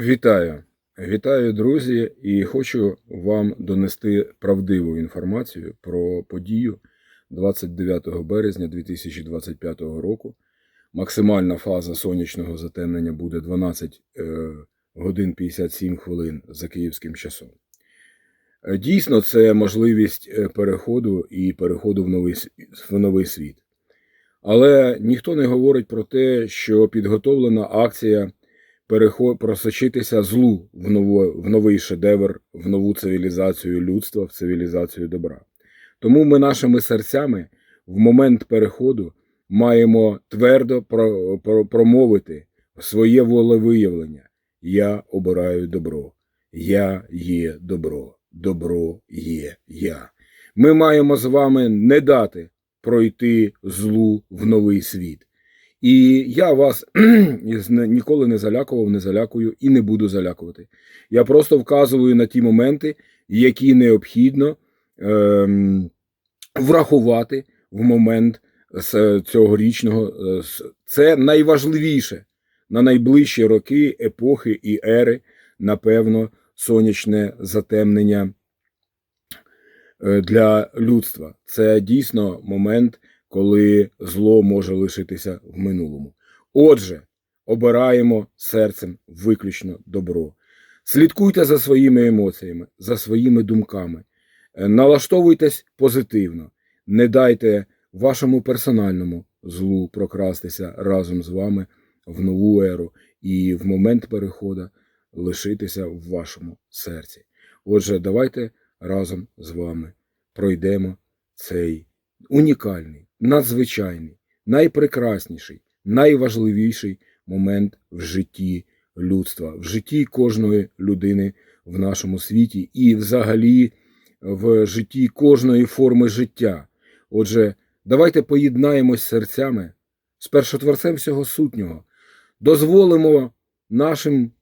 Вітаю, вітаю, друзі, і хочу вам донести правдиву інформацію про подію 29 березня 2025 року. Максимальна фаза сонячного затемнення буде 12 е, годин 57 хвилин за київським часом. Е, Дійсно, це можливість е, переходу і переходу в новий, в новий світ. Але ніхто не говорить про те, що підготовлена акція переход, просочитися злу в, ново, в новий шедевр, в нову цивілізацію людства, в цивілізацію добра. Тому ми нашими серцями в момент переходу маємо твердо про, про, промовити своє волевиявлення. Я обираю добро. Я є добро. Добро є я. Ми маємо з вами не дати пройти злу в новий світ. І я вас ніколи не залякував, не залякую і не буду залякувати. Я просто вказую на ті моменти, які необхідно ем, врахувати в момент з цьогорічного. е, Це найважливіше на найближчі роки, епохи і ери, напевно, сонячне затемнення е, для людства. Це дійсно момент, коли зло може лишитися в минулому. Отже, обираємо серцем виключно добро. Слідкуйте за своїми емоціями, за своїми думками. Е, Налаштовуйтесь позитивно, не дайте вашому персональному злу прокрастися разом з вами в нову еру і в момент переходу лишитися в вашому серці. Отже, давайте разом з вами пройдемо цей унікальний, надзвичайний, найпрекрасніший, найважливіший момент в житті людства, в житті кожної людини в нашому світі і взагалі в житті кожної форми життя. Отже, давайте поєднаємось серцями з першотворцем всього сутнього, дозволимо нашим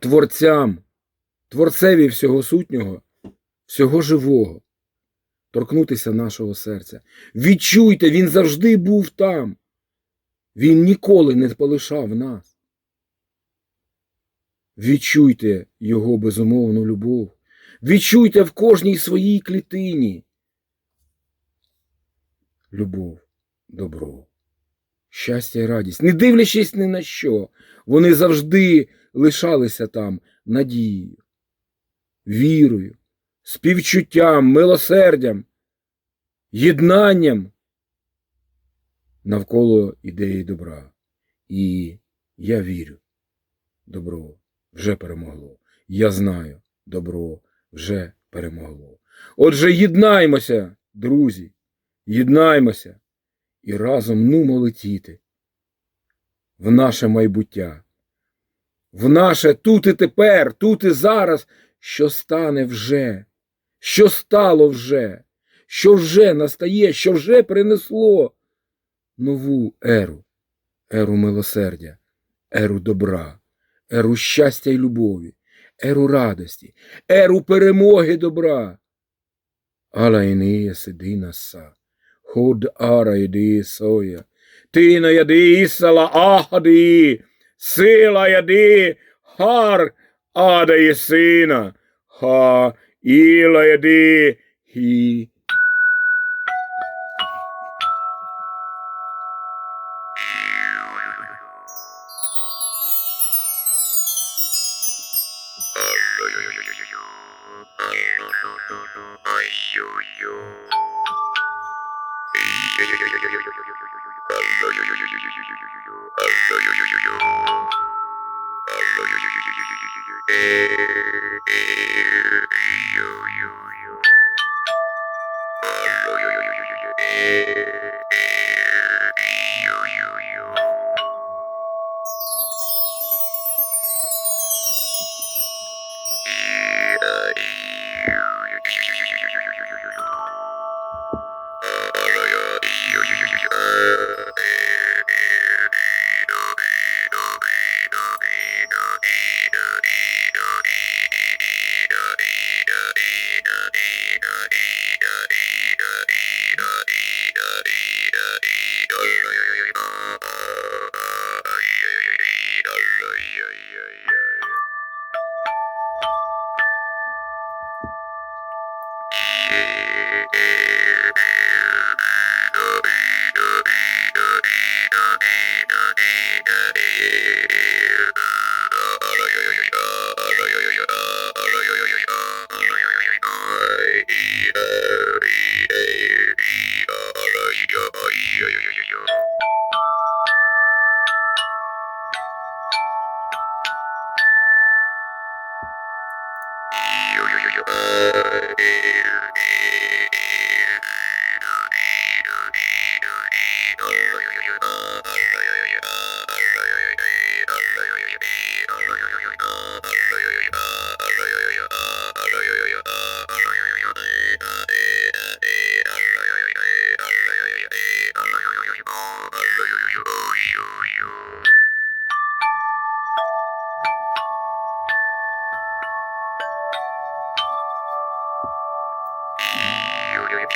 творцям, творцеві всього сутнього, всього живого, торкнутися нашого серця. Відчуйте, він завжди був там. Він ніколи не полишав нас. Відчуйте його безумовну любов. Відчуйте в кожній своїй клітині. Любов, добро, щастя і радість, не дивлячись ні на що, вони завжди лишалися там надією, вірою, співчуттям, милосердям, єднанням навколо ідеї добра. І я вірю, добро вже перемогло. Я знаю, добро вже перемогло. Отже, єднаймося, друзі, єднаймося і разом нумо летіти в наше майбуття, в наше тут і тепер, тут і зараз, що стане вже, що стало вже, що вже настає, що вже принесло нову еру, еру милосердя, еру добра, еру щастя й любові, еру радості, еру перемоги добра. Ала інея сиди наса, ход ара йди соя, ти на яди сала ахади, сила яди, хар ада єсина, ха Eliade, he. Yeah. Thank you.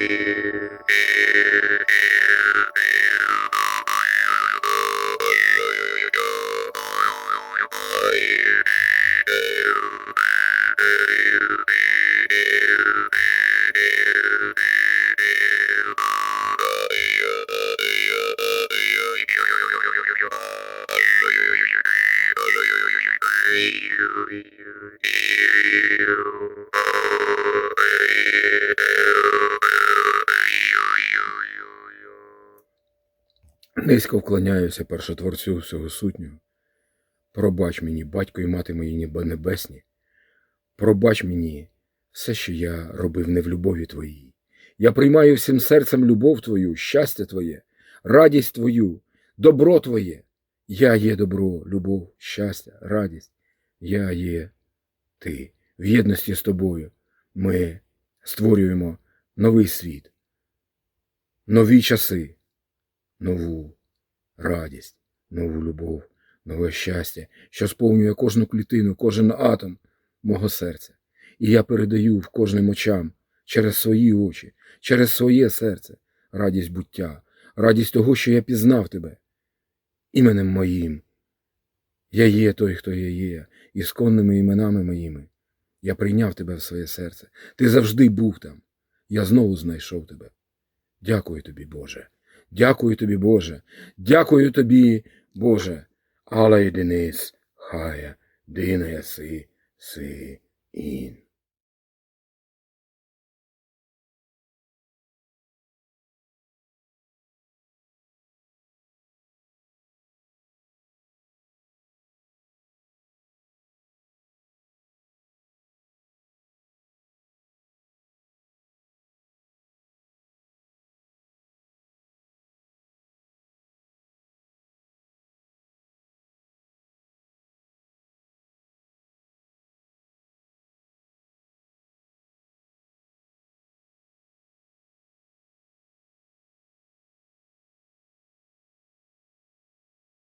you. Низько вклоняюся першотворцю всього сутнього. Пробач мені, батько і мати мої небесні. Пробач мені все, що я робив не в любові твоїй. Я приймаю всім серцем любов твою, щастя твоє, радість твою, добро твоє. Я є добро, любов, щастя, радість. Я є ти. В єдності з тобою ми створюємо новий світ, нові часи, нову радість, нову любов, нове щастя, що сповнює кожну клітину, кожен атом мого серця. І я передаю в кожним очам через свої очі, через своє серце радість буття, радість того, що я пізнав тебе іменем моїм. Я є той, хто я є, ісконними іменами моїми. Я прийняв тебе в своє серце. Ти завжди був там. Я знову знайшов тебе. Дякую тобі, Боже. Дякую тобі, Боже. Дякую тобі, Боже. Але й Денис, хая, дина яси, си, ін.